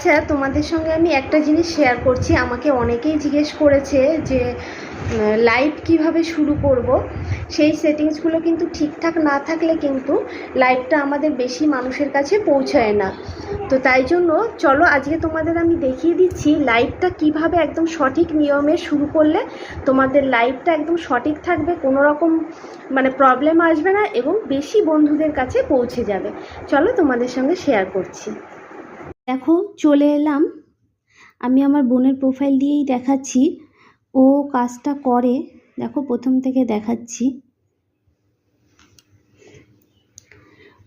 আচ্ছা তোমাদের সঙ্গে আমি একটা জিনিস শেয়ার করছি। আমাকে অনেকেই জিজ্ঞেস করেছে যে লাইভ কীভাবে শুরু করব? সেই সেটিংসগুলো কিন্তু ঠিকঠাক না থাকলে কিন্তু লাইভটা আমাদের বেশি মানুষের কাছে পৌঁছায় না। তো তাই জন্য চলো, আজকে তোমাদের আমি দেখিয়ে দিচ্ছি লাইভটা কীভাবে একদম সঠিক নিয়মে শুরু করলে তোমাদের লাইভটা একদম সঠিক থাকবে, কোনো রকম মানে প্রবলেম আসবে না এবং বেশি বন্ধুদের কাছে পৌঁছে যাবে। চলো তোমাদের সঙ্গে শেয়ার করছি। দেখো, চলে এলাম। আমি আমার বোনের প্রোফাইল দিয়েই দেখাচ্ছি। ও কাজটা করে। দেখো, প্রথম থেকে দেখাচ্ছি।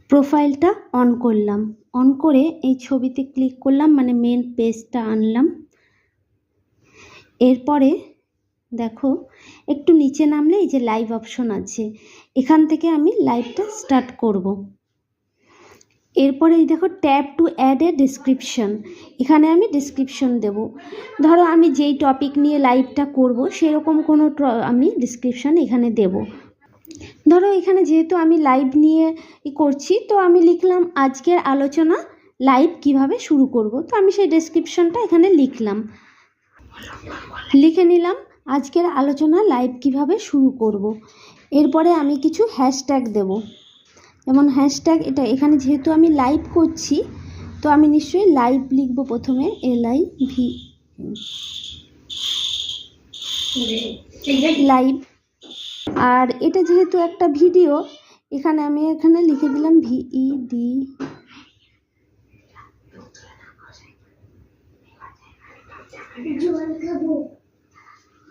প্রোফাইলটা অন করলাম। অন করে এই ছবিতে ক্লিক করলাম মানে মেন পেজটা আনলাম। এরপরে দেখো, একটু নিচে নামলে এই যে লাইভ অপশন আছে। এখান থেকে আমি লাইভটা স্টার্ট করব। এরপরে এই দেখো tab to add a description. এখানে আমি ডিসক্রিপশন দেব। ধরো আমি যেই টপিক নিয়ে লাইভটা করব, সেরকম কোনো আমি ডিসক্রিপশন এখানে দেব। ধরো এখানে যেহেতু আমি লাইভ নিয়ে করছি, তো আমি লিখলাম আজকের আলোচনা লাইভ কীভাবে শুরু করব। তো আমি সেই ডেসক্রিপশনটা এখানে লিখলাম। লিখে নিলাম আজকের আলোচনা লাইভ কীভাবে শুরু করব। এরপরে আমি কিছু হ্যাশট্যাগ দেব। যেমন হ্যাশট্যাগ এটা, এখানে যেহেতু আমি লাইভ করছি, তো আমি নিশ্চয়ই লাইভ লিখব প্রথমে এল আই ভি লাইভ আর এটা যেহেতু একটা ভিডিও এখানে আমি এখানে লিখে দিলাম ভিই ডি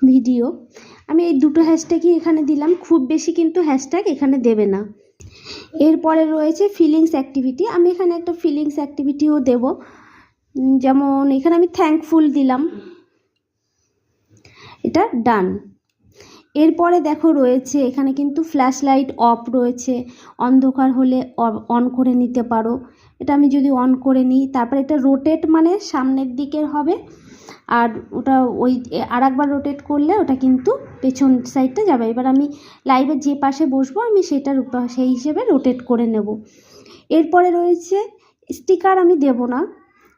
ভিডিও আমি এই দুটো হ্যাশট্যাগই এখানে দিলাম, খুব বেশি কিন্তু হ্যাশট্যাগ এখানে দেবে না। এরপরে রয়েছে ফিলিংস অ্যাক্টিভিটি আমি এখানে একটা ফিলিংস অ্যাক্টিভিটিও দেব। যেমন এখানে আমি থ্যাঙ্কফুল দিলাম। এটা ডান এরপরে দেখো রয়েছে, এখানে কিন্তু ফ্ল্যাশ লাইট অফ রয়েছে। অন্ধকার হলে অন করে নিতে পারো। এটা আমি যদি অন করে নিই, তারপরে এটা রোটেট মানে সামনের দিকের হবে। আর ওটা ওই আর একবার রোটেট করলে ওটা কিন্তু পেছন সাইডটা যাবে। এবার আমি লাইভের যে পাশে বসবো, আমি সেটার সেই হিসেবে রোটেট করে নেব। এরপরে রয়েছে স্টিকার আমি দেব না।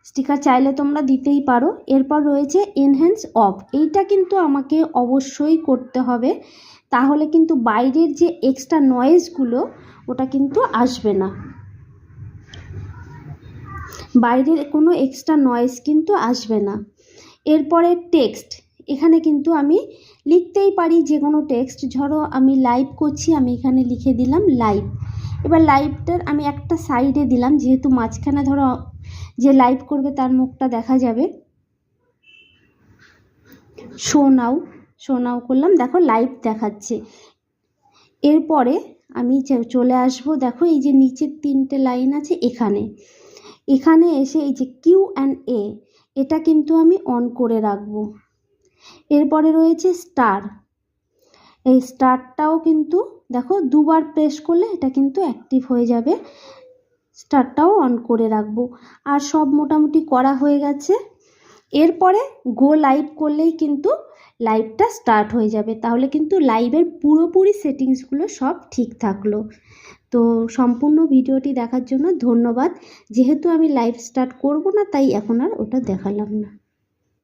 স্টিকার চাইলে তোমরা দিতেই পারো। এরপর রয়েছে এনহ্যান্স অফ এইটা কিন্তু আমাকে অবশ্যই করতে হবে। তাহলে কিন্তু বাইরের যে এক্সট্রা নয়েজগুলো ওটা কিন্তু আসবে না। বাইরের কোনো এক্সট্রা নয়েজ কিন্তু আসবে না। এরপরে টেক্সট এখানে কিন্তু আমি লিখতেই পারি যে কোনো টেক্সট ধরো আমি লাইভ করছি, আমি এখানে লিখে দিলাম লাইভ এবার লাইভটার আমি একটা সাইডে দিলাম, যেহেতু মাঝখানে ধরো যে লাইভ করবে তার মুখটা দেখা যাবে। শো নাও শো নাও করলাম। দেখো লাইভ দেখাচ্ছে। এরপরে আমি চলে আসব। দেখো এই যে নিচের তিনটে লাইন আছে এখানে। এখানে এসে এই যে কিউ অ্যান্ড এ এটা কিন্তু আমি অন করে রাখব। এরপরে রয়েছে স্টার এই স্টারটাও কিন্তু, দেখো, দুবার প্রেস করলে এটা কিন্তু অ্যাক্টিভ হয়ে যাবে। স্টারটাও অন করে রাখব। আর সব মোটামুটি করা হয়ে গেছে। এরপরে গো লাইভ করলেই কিন্তু লাইভটা স্টার্ট হয়ে যাবে। তাহলে কিন্তু লাইভের পুরোপুরি সেটিংসগুলো সব ঠিক থাকল। তো সম্পূর্ণ ভিডিওটি দেখার জন্য ধন্যবাদ। যেহেতু আমি লাইভ স্টার্ট করব না, তাই এখন আর ওটা দেখালাম না।